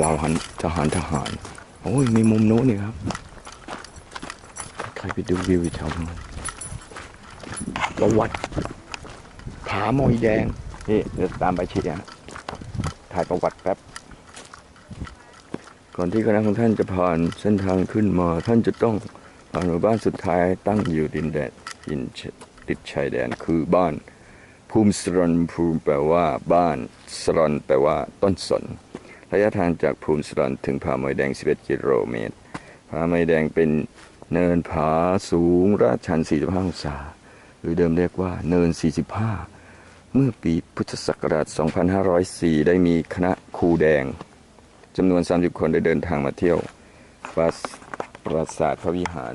เหล่าหันทหารทหาร โอ้ย มีมุมโน้นนี่ครับ ใครไปดูวิวอยู่แถวนู้นประวัติผาหมอยแดง นี่เดี๋ยวตามไปชิดนะถ่ายประวัติแป๊บ ก่อนที่คณะของท่านจะผ่านเส้นทางขึ้นมา ท่านจะต้องผ่านหมู่บ้านสุดท้ายตั้งอยู่ดินแดนินติดชายแดนคือบ้านภูมิสรนภูมิแปลว่าบ้านสรนแปลว่าต้นสน ระยะทางจากภูมิสรนถึงผาหมอยแดง 11 กิโลเมตร ผาหมอยแดงเป็นเนินผาสูงราชัน 45 องศา หรือเดิมเรียกว่าเนิน 45 เมื่อปีพุทธศักราช 2504 ได้มีคณะครูแดงจำนวน 30 คนได้เดินทางมาเที่ยวปราสปราสาทพระวิหาร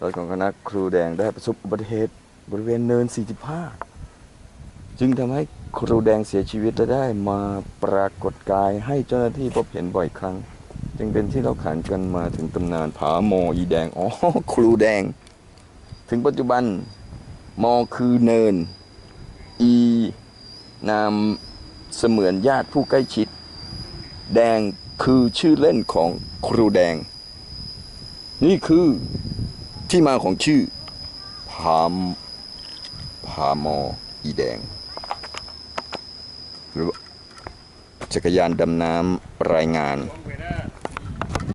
รถของคณะครูแดงได้ประสบอุบัติเหตุบริเวณเนิน 45 จึงทำให้ ครูแดงเสียชีวิตและได้มาปรากฏกายให้เจ้าหน้าที่พบเห็นบ่อยครั้ง จึงเป็นที่เราขานกันมาถึงตำนานผาโมอีแดงอ๋อครูแดง ถึงปัจจุบันมอคือเนิน อี นามเสมือนญาติผู้ใกล้ชิด แดงคือชื่อเล่นของครูแดง นี่คือที่มาของชื่อพามพามออีแดง จักรยานดำน้ำรายงาน